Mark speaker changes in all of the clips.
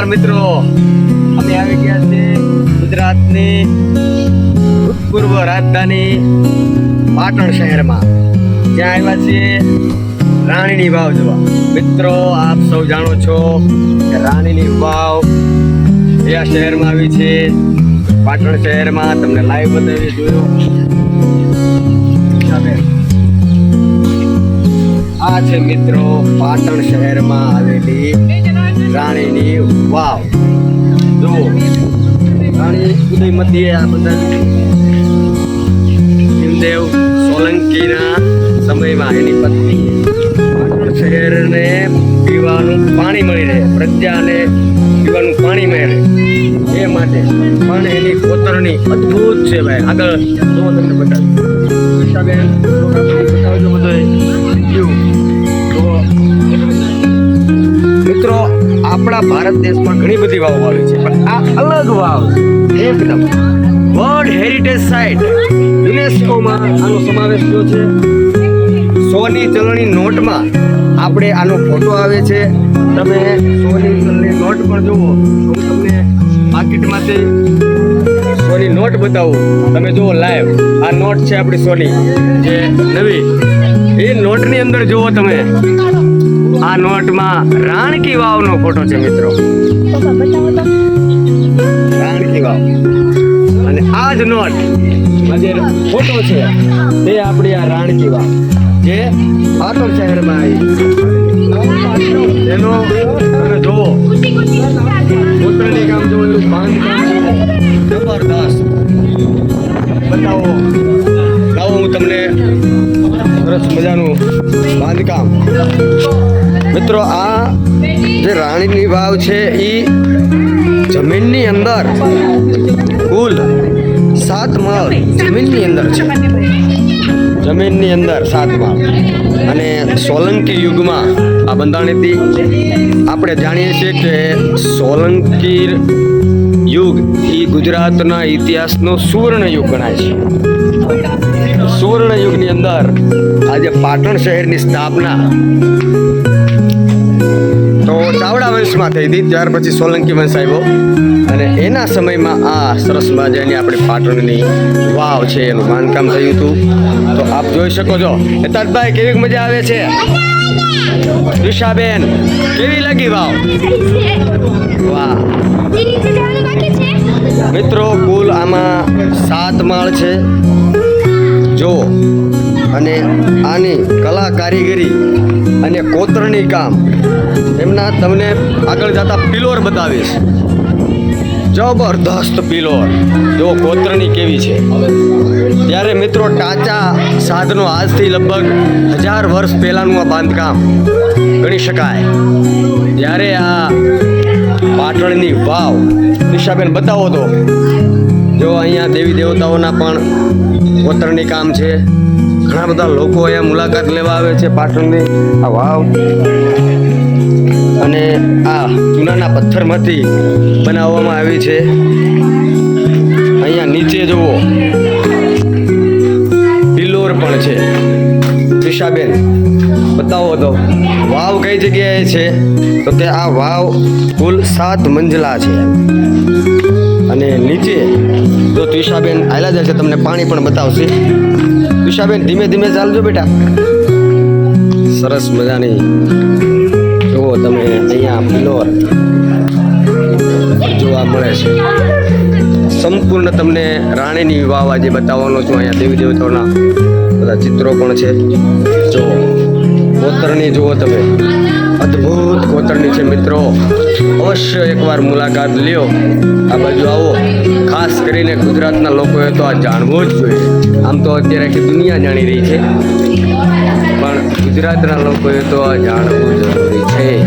Speaker 1: નમસ્કાર મિત્રો. અમે આવી ગયા છે ગુજરાતની ભૂતપૂર્વ રાજધાની પાટણ શહેરમાં. ત્યાં આવ્યા છીએ રાણીની વાવ જોવા. મિત્રો, આપ સૌ જાણો છો કે રાણીની વાવ આ શહેરમાં આવી છે? પાટણ શહેરમાં તમને લાઈવ બતાવી જોયો. આ છે મિત્રો પાટણ શહેરમાં આવેલી રાણીની વાવ. જો રાણી ઉદયમતીએ આ બધા ભીમદેવ સોલંકીના સમયમાં એની પત્ની. પાટણ શહેરને પીવાનું પાણી મળી રહે, પ્રજાને પીવાનું પાણી મળે એ માટે પણ એની કોતરણી અદ્ભુત છે ભાઈ. આગળ જો તમને બતાવું ભારત દેશમાં ઘણી બધી વાવ આવી છે. પણ આ અલગ વાવ એકદમ વર્લ્ડ હેરિટેજ સાઇટ યુનેસ્કોમાં આનો સમાવેશ થયો છે. સોની ચલણી નોટમાં આપણે આનો ફોટો આવે છે. તમે સોની ચલણી નોટ પણ જુઓ. હું તમને માર્કેટમાંથી સોની નોટ બતાવું. તમે જુઓ લાઈવ આ નોટ છે આપણી સોની. જે નવી. એ નોટની અંદર જુઓ તમે. આ નોટમાં રાણકી વાવનો ફોટો છે મિત્રો. રાણકી વાવ. અને આ જ નોટ જે ફોટો છે. તે આપણી આ રાણકી વાવ. જે પાટણ શહેરમાં આવી. એનો તમે જુઓ. પોતાની કામ જુઓ, એનું જબરદસ્ત. બતાવો. લાવો હું તમને સરસ મજાનું બાંધકામ. મિત્રો, આ જે રાણીની વાવ છે એ જમીનની અંદર કુલ સાત માળ જમીનની અંદર છે. જમીનની અંદર સાત માળ. અને સોલંકી યુગમાં આ બંધાણીથી આપણે જાણીએ છીએ કે સોલંકી યુગ એ ગુજરાતના ઇતિહાસનો સુવર્ણ યુગ ગણાય છે. સુવર્ણ યુગની અંદર આજે પાટણ શહેરની સ્થાપના તો ચાવડા વંશમાં થઈ હતી, ત્યાર પછી સોલંકી વંશ આવ્યો. અને એના સમયમાં આ સરસ મજાની આપણી પાટણની વાવ છે, એનું બાંધકામ થયું હતું. તો આપ જોઈ શકો છો તદભાઈ કેવી મજા આવે છે? દિશાબેન, કેવી લાગી વાવ? વાહ. મિત્રો, કુલ આમાં સાત માળ છે. જો અને આની કલા કારીગરી અને કોતરણી કામ. એમના તમને આગળ જતા પિલોર બતાવીશ. જબરદસ્ત પિલોર. જો કોતરણી કેવી છે. ત્યારે મિત્રો ટાચા સાધનો આજથી લગભગ હજાર વર્ષ પહેલાંનું આ બાંધકામ. ગણી શકાય. જ્યારે આ પાટણની વાવ. દિશાબેન બતાવો તો. જો અહીંયા દેવી દેવતાઓના પણ કોતરણી કામ છે. ઘણા બધા લોકો અહીંયા મુલાકાત લેવા આવે છે પાટણની. આ વાવ. અને આ ચૂનાના પથ્થરમાંથી બનાવવામાં આવી છે. અહીંયા નીચે જુઓ. પિલ્લોર પણ છે. ત્રિષાબેન બતાવો તો. વાવ કઈ જગ્યાએ છે? તો કે આ વાવ કુલ સાત મંજલા છે. અને નીચે જો ત્રિષાબેન આયલા જાય છે, તમને પાણી પણ બતાવશે. ત્રિષાબેન ધીમે ધીમે ચાલજો બેટા. સરસ મજાની. જુઓ તમે અહીંયા ફ્લોર જોવા મળે છે. સંપૂર્ણ તમને રાણીની વાવ આજે બતાવવાનો છું. અહીંયા દેવી દેવતાઓના બધા ચિત્રો પણ છે. જો કોતરણી જુઓ તમે. અદ્ભુત કોતરણી છે મિત્રો. અવશ્ય એકવાર મુલાકાત લ્યો. આ બાજુ આવો. ખાસ કરીને ગુજરાતના લોકોએ તો આ જાણવું જ જોઈએ. આમ તો અત્યારે આખી દુનિયા જાણી રહી છે. પણ ગુજરાતના લોકોએ તો આ જાણવું જરૂરી છે.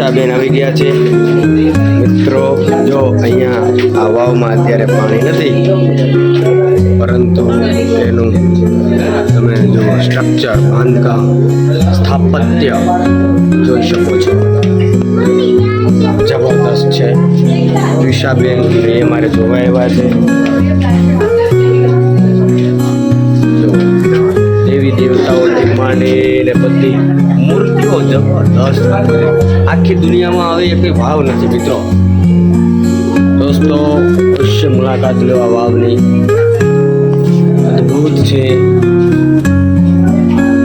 Speaker 1: હવે આવી ગયા છે. મિત્રો, જો અહીંયા આ વાવમાં અત્યારે પાણી નથી, પરંતુ એનું, તમે જો સ્ટ્રક્ચર બાંધકામ સ્થાપત્ય જોઈ શકો છો. જબરદસ્ત છે. વિશાબેન એ મારે જોવા એવા છે. દેવી દેવતાઓથી ને બધી મૂર્તિ જો, જબરદસ્ત. આખી દુનિયામાં હવે કંઈ ભાવ નથી મિત્રો. દોસ્તો અવશ્ય મુલાકાત લેવા વાવની. અદ્ભુત છે.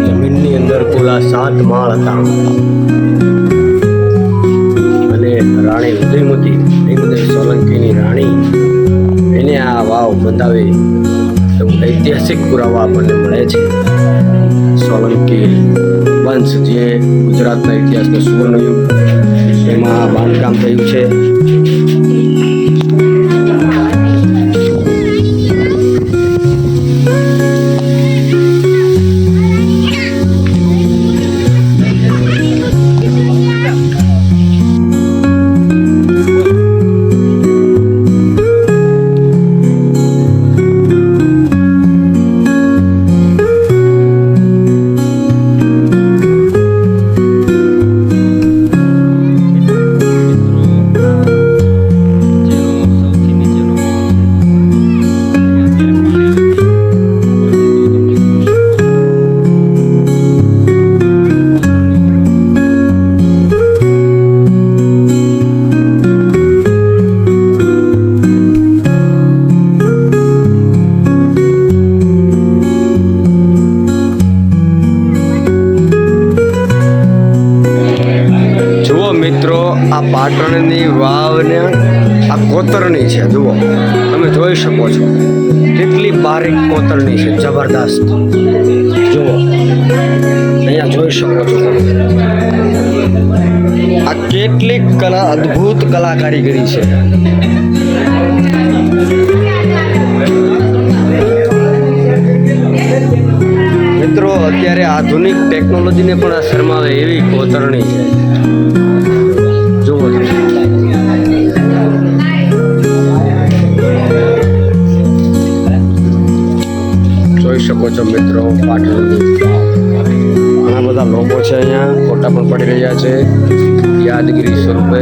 Speaker 1: જમીનની અંદર કુલા સાત માળ હતા. અને રાણી ઉદયમતી ઉદય સોલંકીની રાણી એને આ વાવ બંધાવી તો ઐતિહાસિક પુરાવા આપણને મળે છે. સોલંકી વંશ જે ગુજરાતના ઇતિહાસનો સુવર્ણયુગ એમાં બાંધકામ થયું છે. પાટણની વાવને આ કોતરણી છે, જુઓ. તમે જોઈ શકો છો. કેટલી બારીક કોતરણી છે, જબરદસ્ત. જુઓ. અહીંયા જોઈ શકો છો આ કેટલી કલા, અદ્ભુત કલા કારીગરી છે. મિત્રો, અત્યારે આધુનિક ટેકનોલોજીને પણ આ શરમાવે એવી કોતરણી છે. જોઈ શકો છો મિત્રો પાટણ ઘણા બધા લોકો છે અહીંયા, ફોટા પણ પડી રહ્યા છે, યાદગીરી સ્વરૂપે.